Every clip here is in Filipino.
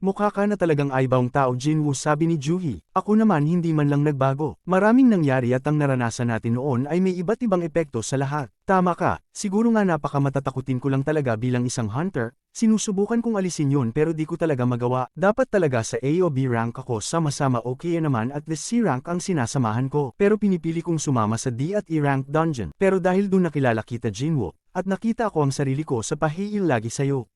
Mukha ka na talagang aibawang tao Jinwoo sabi ni Juhi. Ako naman hindi man lang nagbago. Maraming nangyari at ang naranasan natin noon ay may iba't ibang epekto sa lahat. Tama ka, siguro nga napakamatatakutin ko lang talaga bilang isang hunter, sinusubukan kong alisin yun pero di ko talaga magawa. Dapat talaga sa A o B rank ako sama-sama okay naman at least C rank ang sinasamahan ko. Pero pinipili kong sumama sa D at E rank dungeon. Pero dahil doon nakilala kita Jinwoo, at nakita ko ang sarili ko sa pahiil lagi sayo.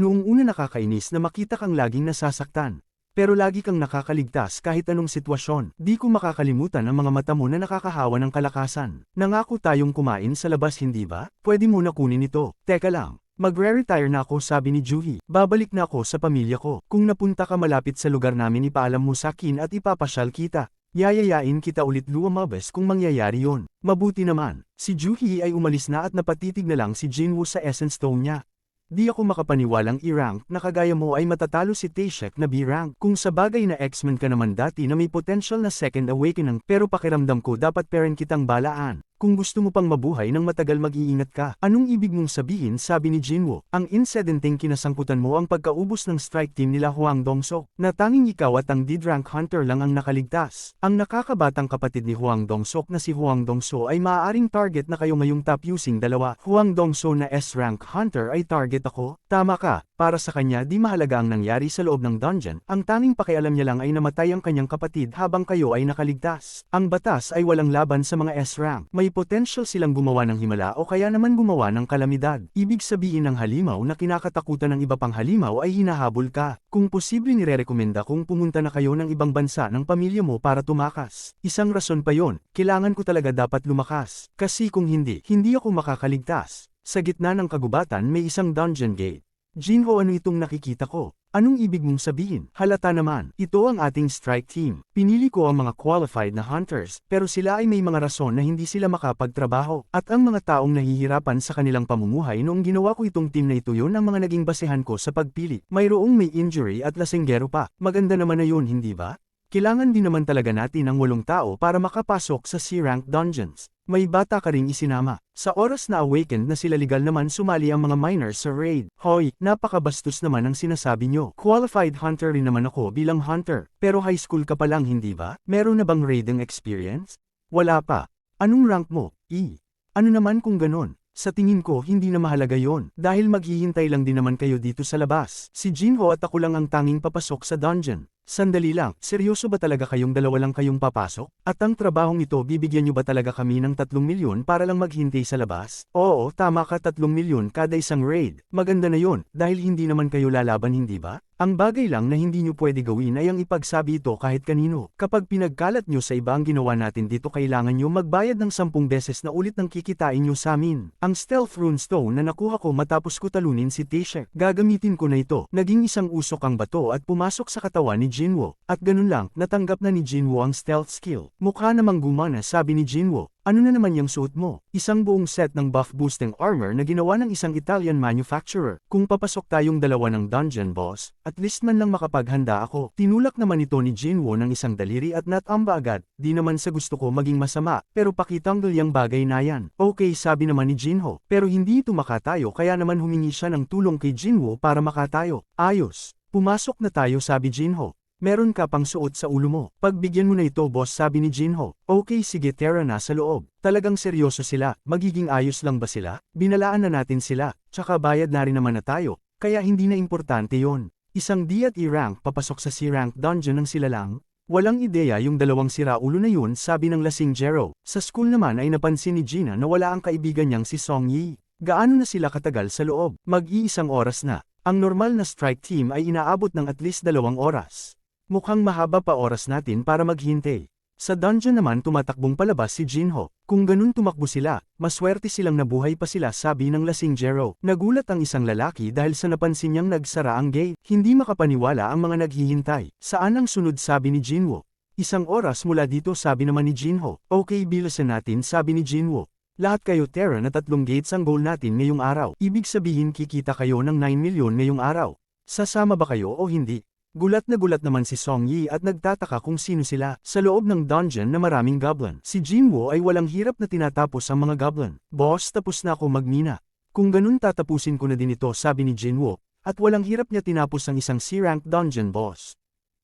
Noong una nakakainis na makita kang laging nasasaktan. Pero lagi kang nakakaligtas kahit anong sitwasyon. Di ko makakalimutan ang mga mata mo na nakakahawa ng kalakasan. Nangako tayong kumain sa labas hindi ba? Pwede mo na kunin ito. Teka lang. Magre-retire na ako sabi ni Juhi. Babalik na ako sa pamilya ko. Kung napunta ka malapit sa lugar namin ipaalam mo sa akin at ipapasyal kita. Yayayain kita ulit lumabas kung mangyayari yon. Mabuti naman. Si Juhi ay umalis na at napatitig na lang si Jinwoo sa essence stone niya. Di ako makapaniwalang i-rank na kagaya mo ay matatalo si Taeshek na B-rank. Kung sa bagay na X-Men ka naman dati na may potential na second awakening pero pakiramdam ko dapat parent kitang balaan. Kung gusto mo pang mabuhay ng matagal mag-iingat ka, anong ibig mong sabihin sabi ni Jinwoo? Ang incidenting kinasangkutan mo ang pagkaubos ng strike team nila Huang Dongsok, na tanging ikaw at ang D-rank hunter lang ang nakaligtas. Ang nakakabatang kapatid ni Huang Dongsok na si Huang Dongso ay maaaring target na kayo ngayong top using dalawa. Huang Dongso na S-rank hunter ay target ako? Tama ka, para sa kanya di mahalaga ang nangyari sa loob ng dungeon, ang tanging pakialam niya lang ay namatay ang kanyang kapatid habang kayo ay nakaligtas. Ang batas ay walang laban sa mga S-rank. May potential silang gumawa ng himala o kaya naman gumawa ng kalamidad. Ibig sabihin ng halimaw na kinakatakutan ng iba pang halimaw ay hinahabol ka. Kung posible nirerekomenda kung pumunta na kayo ng ibang bansa ng pamilya mo para tumakas. Isang rason pa yon, kailangan ko talaga dapat lumakas. Kasi kung hindi, hindi ako makakaligtas. Sa gitna ng kagubatan may isang dungeon gate. Jinho ano itong nakikita ko? Anong ibig mong sabihin? Halata naman, ito ang ating strike team. Pinili ko ang mga qualified na hunters, pero sila ay may mga rason na hindi sila makapagtrabaho. At ang mga taong nahihirapan sa kanilang pamumuhay noong ginawa ko itong team na ito yun ang mga naging basehan ko sa pagpili. Mayroong may injury at lasenggero pa. Maganda naman na yun hindi ba? Kailangan din naman talaga natin ng walong tao para makapasok sa C-rank dungeons. May bata ka ring isinama. Sa oras na awakened na sila legal naman sumali ang mga miners sa raid. Hoy, napakabastos naman ang sinasabi nyo. Qualified hunter rin naman ako bilang hunter. Pero high school ka pa lang hindi ba? Meron na bang raiding experience? Wala pa. Anong rank mo? E. Ano naman kung ganon? Sa tingin ko hindi na mahalaga yon dahil maghihintay lang din naman kayo dito sa labas. Si Jinho at ako lang ang tanging papasok sa dungeon. Sandali lang, seryoso ba talaga kayong dalawa lang kayong papasok? At ang trabahong ito bibigyan nyo ba talaga kami ng 3 milyon para lang maghintay sa labas? Oo, tama ka 3 milyon kada isang raid. Maganda na yon dahil hindi naman kayo lalaban hindi ba? Ang bagay lang na hindi nyo pwede gawin ay ang ipagsabi ito kahit kanino. Kapag pinagkalat nyo sa iba ang ginawa natin dito kailangan nyo magbayad ng 10 beses na ulit ng kikitain nyo sa amin. Ang stealth rune stone na nakuha ko matapos ko talunin si Teshek. Gagamitin ko na ito. Naging isang usok ang bato at pumasok sa katawan ni Jinwo. At ganun lang, natanggap na ni Jinwo ang stealth skill. Mukha namang gumana sabi ni Jinwo. Ano na naman yung suot mo? Isang buong set ng buff boosting armor na ginawa ng isang Italian manufacturer. Kung papasok tayong dalawa ng dungeon boss, at least man lang makapaghanda ako. Tinulak naman ito ni Jinwo ng isang daliri at natamba agad. Di naman sa gusto ko maging masama, pero pakitanggal yung bagay na yan. Okay sabi naman ni Jinho, pero hindi ito makatayo kaya naman humingi siya ng tulong kay Jinwo para makatayo. Ayos. Pumasok na tayo sabi Jinho. Meron ka pang suot sa ulo mo. Pagbigyan mo na ito boss sabi ni Jinho. Okay sige tara na sa loob. Talagang seryoso sila, magiging ayos lang ba sila? Binalaan na natin sila, tsaka bayad na rin naman na tayo, kaya hindi na importante yon. Isang D at E rank papasok sa C rank dungeon ng sila lang, Walang ideya yung dalawang siraulo na yun sabi ng lasing Jero. Sa school naman ay napansin ni Gina na wala ang kaibigan niyang si Song Yi. Gaano na sila katagal sa loob? Mag-iisang oras na. Ang normal na strike team ay inaabot ng at least dalawang oras. Mukhang mahaba pa oras natin para maghintay. Sa dungeon naman tumatakbong palabas si Jinho. Kung ganun tumakbo sila, maswerte silang nabuhay pa sila sabi ng lasing Jero. Nagulat ang isang lalaki dahil sa napansin niyang nagsara ang gate. Hindi makapaniwala ang mga naghihintay. Saan ang sunod sabi ni Jinwo? Isang oras mula dito sabi naman ni Jinho. Okay bilasan natin sabi ni Jinwo. Lahat kayo Terra na tatlong gates ang goal natin ngayong araw. Ibig sabihin kikita kayo ng 9 milyon ngayong araw. Sasama ba kayo o hindi? Gulat na gulat naman si Song Yi at nagtataka kung sino sila. Sa loob ng dungeon na maraming goblin. Si Jinwo ay walang hirap na tinatapos ang mga goblin. Boss tapos na ako magmina. Kung ganun tatapusin ko na din ito sabi ni Jinwo. at walang hirap niya tinapos ang isang C-rank dungeon boss.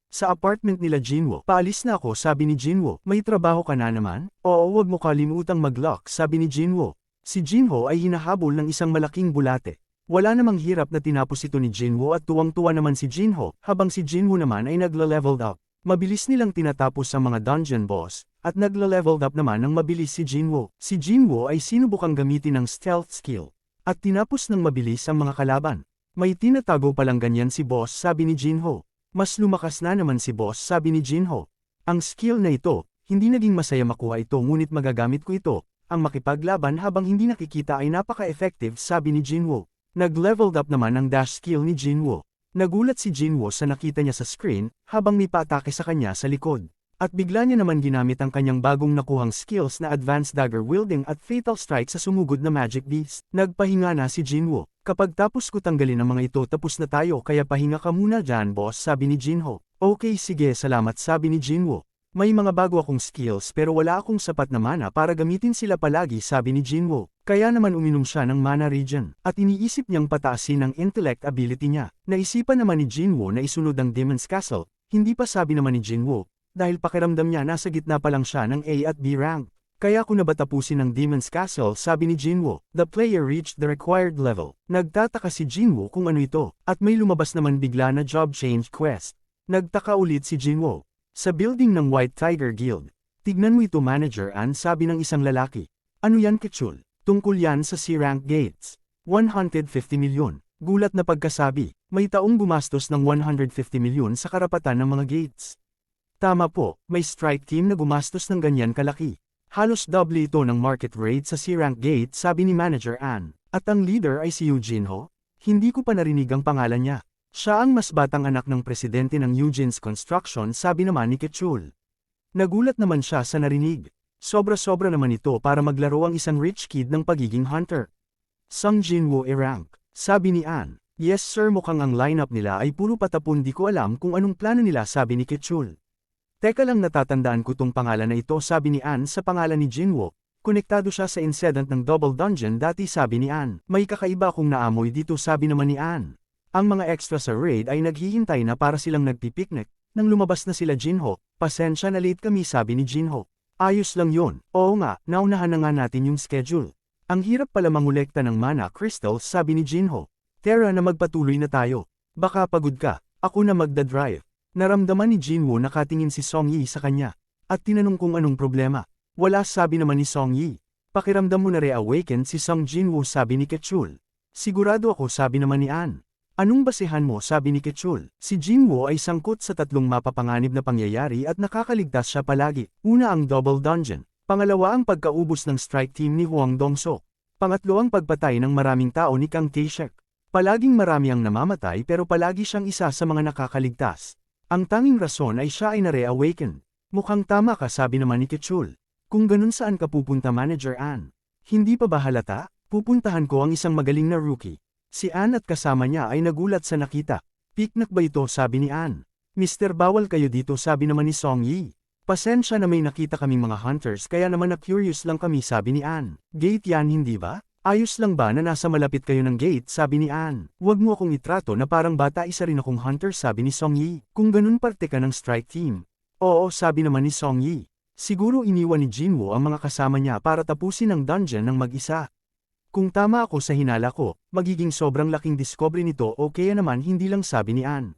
Sa apartment nila Jinwo, paalis na ako sabi ni Jinwo, may trabaho ka na naman? Oo wag mo kalimutang mag-lock sabi ni Jinwo. Si Jinho ay hinahabol ng isang malaking bulate. Wala namang hirap na tinapos ito ni Jinwo at tuwang-tuwa naman si Jinho, habang si Jinwo naman ay nagla-leveled up. Mabilis nilang tinatapos ang mga dungeon boss, at nagla-leveled up naman ng mabilis si Jinwo. Si Jinwo ay sinubukang gamitin ng stealth skill, at tinapos ng mabilis ang mga kalaban. May tinatago palang ganyan si boss sabi ni Jinho. Mas lumakas na naman si boss sabi ni Jinho. Ang skill na ito, hindi naging masaya makuha ito ngunit magagamit ko ito, ang makipaglaban habang hindi nakikita ay napaka-effective sabi ni Jinwo. Nag-leveled up naman ang dash skill ni Jinwo. Nagulat si Jinwo sa nakita niya sa screen, habang may paatake sa kanya sa likod. At bigla niya naman ginamit ang kanyang bagong nakuhang skills na Advanced Dagger Wielding at Fatal Strike sa sumugod na Magic Beast. Nagpahinga na si Jinwo. Kapag tapos ko tanggalin ang mga ito tapos na tayo kaya pahinga ka muna dyan boss sabi ni Jinho. Okay sige salamat sabi ni Jinwo. May mga bago akong skills pero wala akong sapat na mana para gamitin sila palagi sabi ni Jinwo. Kaya naman uminom siya ng mana regen, at iniisip niyang pataasin ang intellect ability niya. Naisipan naman ni Jinwo na isunod ang Demon's Castle, hindi pa sabi naman ni Jinwo, dahil pakiramdam niya nasa gitna pa lang siya ng A at B rank. Kaya kung nabatapusin ang Demon's Castle sabi ni Jinwo, the player reached the required level. Nagtataka si Jinwo kung ano ito, at may lumabas naman bigla na job change quest. Nagtaka ulit si Jinwo, sa building ng White Tiger Guild, tignan mo ito manager An sabi ng isang lalaki. Ano yan Kitchul? Tungkol yan sa C-rank gates. 150 milyon. Gulat na pagkasabi, may taong gumastos ng 150 milyon sa karapatan ng mga gates. Tama po, may strike team na gumastos ng ganyan kalaki. Halos double ito ng market rate sa C-rank gate sabi ni manager An. At ang leader ay si Eugene Ho? Hindi ko pa narinig ang pangalan niya. Siya ang mas batang anak ng presidente ng Eugene's Construction sabi naman ni Ketchul. Nagulat naman siya sa narinig. Sobra-sobra naman ito para maglaro ang isang rich kid ng pagiging hunter. Sung Jinwoo e-rank. Sabi ni Ann. Yes sir mukhang ang lineup nila ay puro patapon di ko alam kung anong plano nila sabi ni Ketchul. Teka lang natatandaan ko tong pangalan na ito sabi ni Ann sa pangalan ni Jinwoo. Konektado siya sa incident ng Double Dungeon dati sabi ni Ann. May kakaiba akong naamoy dito sabi naman ni Ann. Ang mga extra sa raid ay naghihintay na para silang nagpipiknik, nang lumabas na sila Jinho, pasensya na late kami sabi ni Jinho. Ayos lang yon, oo nga, naunahan na nga natin yung schedule. Ang hirap pala mangulekta ng mana crystals sabi ni Jinho. Tara na magpatuloy na tayo. Baka pagod ka, ako na magdadrive. Naramdaman ni Jinwoo nakatingin si Song Yi sa kanya. At tinanong kung anong problema. Wala sabi naman ni Song Yi. Pakiramdam mo na reawaken si Song Jinwoo sabi ni Ketchul. Sigurado ako sabi naman ni An. Anong basehan mo sabi ni Ketchul? Si Jinwo ay sangkot sa tatlong mapapanganib na pangyayari at nakakaligtas siya palagi. Una ang Double Dungeon. Pangalawa ang pagkaubos ng strike team ni Huang Dongso. Pangatlo ang pagpatay ng maraming tao ni Kang Taeshek. Palaging marami ang namamatay pero palagi siyang isa sa mga nakakaligtas. Ang tanging rason ay siya ay na-reawaken. Mukhang tama ka sabi naman ni Ketchul. Kung ganun saan ka pupunta Manager Ann? Hindi pa ba halata? Pupuntahan ko ang isang magaling na rookie. Si Ann at kasama niya ay nagulat sa nakita. Piknak ba ito sabi ni Ann? Mister bawal kayo dito sabi naman ni Song Yi. Pasensya na may nakita kaming mga hunters kaya naman na curious lang kami sabi ni Ann. Gate yan hindi ba? Ayos lang ba na nasa malapit kayo ng gate sabi ni Ann. Huwag mo akong itrato na parang bata isa rin akong hunter sabi ni Song Yi. Kung ganun parte ka ng strike team. Oo sabi naman ni Song Yi. Siguro iniwan ni Jinwoo ang mga kasama niya para tapusin ang dungeon ng mag-isa. Kung tama ako sa hinala ko, magiging sobrang laking discovery nito o kaya naman hindi lang sabi ni Ann.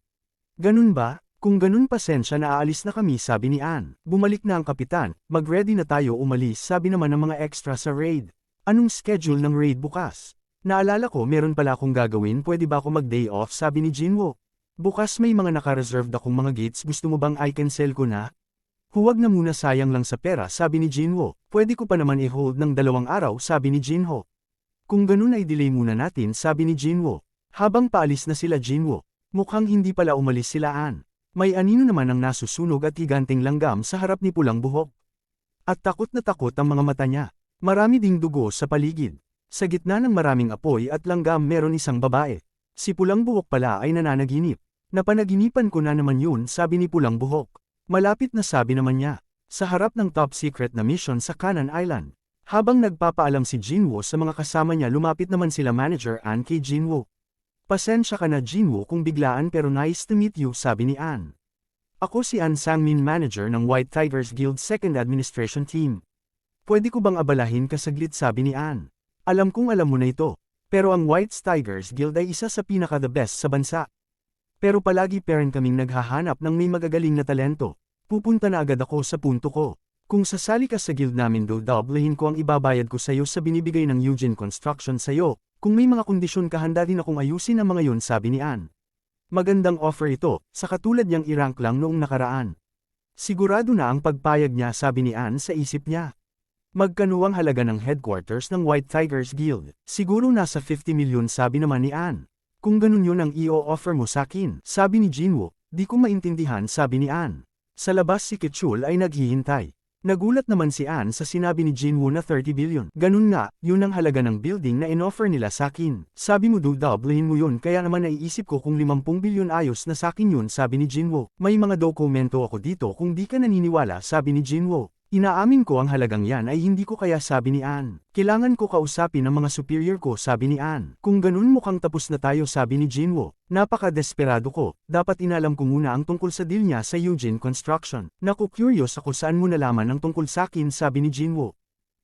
Ganun ba? Kung ganun pasensya na aalis na kami sabi ni Ann. Bumalik na ang kapitan, mag-ready na tayo umalis sabi naman ng mga extra sa raid. Anong schedule ng raid bukas? Naalala ko meron pala akong gagawin pwede ba ako mag-day off sabi ni Jinwo. Bukas may mga naka-reserved akong mga gates gusto mo bang I cancel ko na? Huwag na muna sayang lang sa pera sabi ni Jinwo. Pwede ko pa naman i-hold ng dalawang araw sabi ni Jinho. Kung ganun ay delay muna natin sabi ni Jinwo. Habang paalis na sila Jinwo, mukhang hindi pala umalis sila An. May anino naman ang nasusunog at higanteng langgam sa harap ni pulang buhok. At takot na takot ang mga mata niya. Marami ding dugo sa paligid. Sa gitna ng maraming apoy at langgam meron isang babae. Si pulang buhok pala ay nananaginip. Napanaginipan ko na naman yun sabi ni pulang buhok. Malapit na sabi naman niya. Sa harap ng top secret na mission sa Kanan Island. Habang nagpapaalam si Jinwoo sa mga kasama niya lumapit naman sila manager An kay Jinwoo. Pasensya ka na Jinwoo kung biglaan pero nice to meet you sabi ni Ann. Ako si Ann Sangmin manager ng White Tigers Guild Second Administration Team. Pwede ko bang abalahin ka saglit sabi ni Ann. Alam kong alam mo na ito. Pero ang White Tigers Guild ay isa sa pinaka-the best sa bansa. Pero palagi parent kaming naghahanap ng may magagaling na talento. Pupunta na agad ako sa punto ko. Kung sasali ka sa guild namin do doblehin ko ang ibabayad ko sa'yo sa binibigay ng Eugene Construction sa'yo, kung may mga kondisyon ka handa din akong ayusin ang mga yun sabi ni Ann. Magandang offer ito, sa katulad niyang i-rank lang noong nakaraan. Sigurado na ang pagpayag niya sabi ni Ann sa isip niya. Magkano ang halaga ng headquarters ng White Tigers Guild? Siguro nasa 50 milyon sabi naman ni Ann. Kung ganun yun ang i-offer mo sa akin, sabi ni Jinwoo, di ko maintindihan sabi ni Ann. Sa labas si Kichul ay naghihintay. Nagulat naman si Ann sa sinabi ni Jinwoo na 30 billion. Ganun nga, yun ang halaga ng building na inoffer nila sa akin. Sabi mo do doublehin mo yun kaya naman naiisip ko kung 50 billion ayos na sa akin yun sabi ni Jinwoo. May mga dokumento ako dito kung di ka naniniwala sabi ni Jinwoo. Inaamin ko ang halagang yan ay hindi ko kaya sabi ni Ann. Kailangan ko kausapin ang mga superior ko sabi ni Ann. Kung ganun mukhang tapos na tayo sabi ni Jinwoo. Napaka-desperado ko, dapat inalam ko muna ang tungkol sa deal niya sa Eugene Construction. Naku curious ako saan mo nalaman ang tungkol sa akin sabi ni Jinwoo.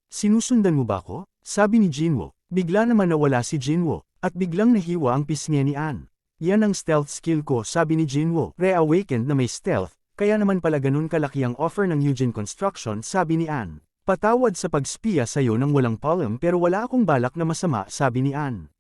Sinusundan mo ba ako? Sabi ni Jinwoo. Bigla naman nawala si Jinwoo, at biglang nahiwa ang pisngi ni Ann. Yan ang stealth skill ko sabi ni Jinwoo. Reawakened na may stealth, kaya naman pala ganun kalaki ang offer ng Eugene Construction sabi ni Ann. Patawad sa pagspiya sa'yo ng walang palm pero wala akong balak na masama sabi ni Ann.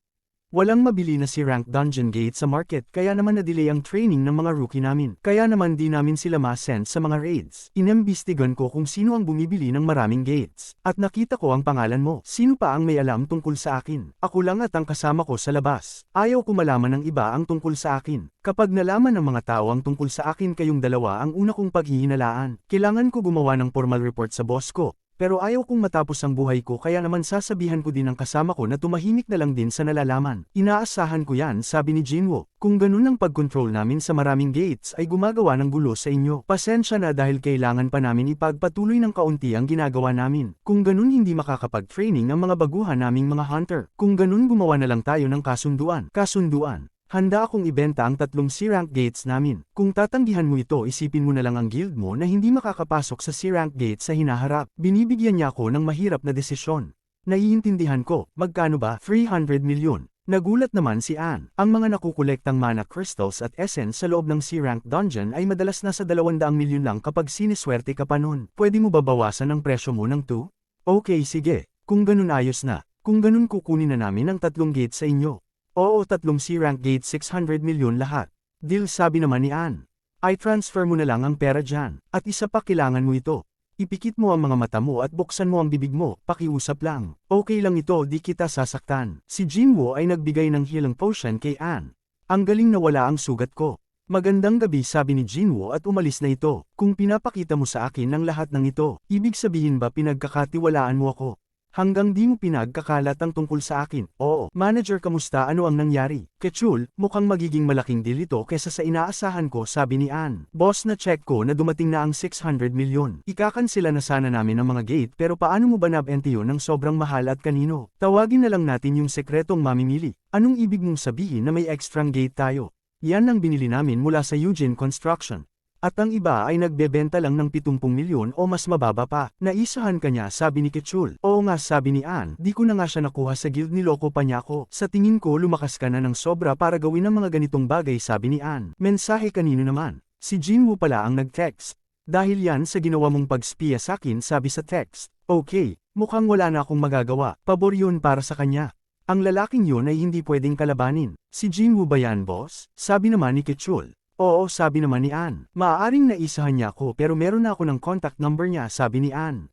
Walang mabili na si Rank Dungeon Gate sa market kaya naman na-delay ang training ng mga rookie namin. Kaya naman di namin sila ma-send sa mga raids. Inembestigan ko kung sino ang bumibili ng maraming gates. At nakita ko ang pangalan mo. Sino pa ang may alam tungkol sa akin? Ako lang at ang kasama ko sa labas. Ayaw ko malaman ng iba ang tungkol sa akin. Kapag nalaman ng mga tao ang tungkol sa akin kayong dalawa ang una kong paghihinalaan, kailangan ko gumawa ng formal report sa boss ko. Pero ayaw kong matapos ang buhay ko kaya naman sasabihan ko din ang kasama ko na tumahimik na lang din sa nalalaman. Inaasahan ko yan sabi ni Jinwoo. Kung ganun ang pag-control namin sa maraming gates ay gumagawa ng gulo sa inyo. Pasensya na dahil kailangan pa namin ipagpatuloy ng kaunti ang ginagawa namin. Kung ganun hindi makakapag-training ang mga baguhan naming mga hunter. Kung ganun gumawa na lang tayo ng kasunduan. Kasunduan. Handa akong ibenta ang tatlong C-rank gates namin. Kung tatanggihan mo ito isipin mo na lang ang guild mo na hindi makakapasok sa C-rank gate sa hinaharap. Binibigyan niya ako ng mahirap na desisyon. Naiintindihan ko, magkano ba? 300 milyon. Nagulat naman si Ann. Ang mga nakukolektang mana crystals at essence sa loob ng C-rank dungeon ay madalas nasa 200 milyon lang kapag siniswerte ka pa nun. Pwede mo babawasan ang presyo mo ng 2? Okay sige, kung ganun ayos na. Kung ganun kukunin na namin ang tatlong gate sa inyo. Oo tatlong C-rank gate 600 milyon lahat. Deal sabi naman ni Ann. I transfer mo na lang ang pera dyan. At isa pa kailangan mo ito. Ipikit mo ang mga mata mo at buksan mo ang bibig mo, pakiusap lang. Okay lang ito di kita sasaktan. Si Jinwoo ay nagbigay ng healing potion kay Ann. Ang galing na wala ang sugat ko. Magandang gabi sabi ni Jinwoo at umalis na ito. Kung pinapakita mo sa akin ang lahat ng ito, ibig sabihin ba pinagkakatiwalaan mo ako? Hanggang di mo pinagkakalat ang tungkol sa akin. Oo, manager kamusta ano ang nangyari? Kechul, mukhang magiging malaking deal ito kesa sa inaasahan ko sabi ni Ann. Boss na check ko na dumating na ang 600 milyon. Ikakansila na sana namin ang mga gate pero paano mo ba nabente yun ng sobrang mahal at kanino? Tawagin na lang natin yung sekretong mamimili. Anong ibig mong sabihin na may extrang gate tayo? Yan ang binili namin mula sa Eugene Construction. At ang iba ay nagbebenta lang ng 70 milyon o mas mababa pa. Naisahan ka niya sabi ni Ketchul. Oo nga sabi ni Ann, di ko na nga siya nakuha sa guild niloko pa niya ako. Sa tingin ko lumakas ka na ng sobra para gawin ang mga ganitong bagay sabi ni Ann. Mensahe kanino naman? Si Jinwoo pala ang nag-text. Dahil yan sa ginawa mong pagspiya sa akin sabi sa text. Okay, mukhang wala na akong magagawa. Pabor yun para sa kanya. Ang lalaking yun ay hindi pwedeng kalabanin. Si Jinwoo ba yan boss? Sabi naman ni Ketchul. Oo sabi naman ni Ann. Maaaring naisahan niya ako pero meron na ako ng contact number niya sabi ni Ann.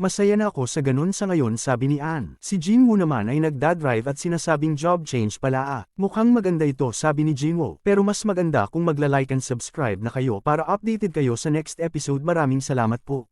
Masaya na ako sa ganun sa ngayon sabi ni Ann. Si Jinwoo naman ay nagdadrive at sinasabing job change pala ah. Mukhang maganda ito sabi ni Jinwoo. Pero mas maganda kung magla-like and subscribe na kayo para updated kayo sa next episode maraming salamat po.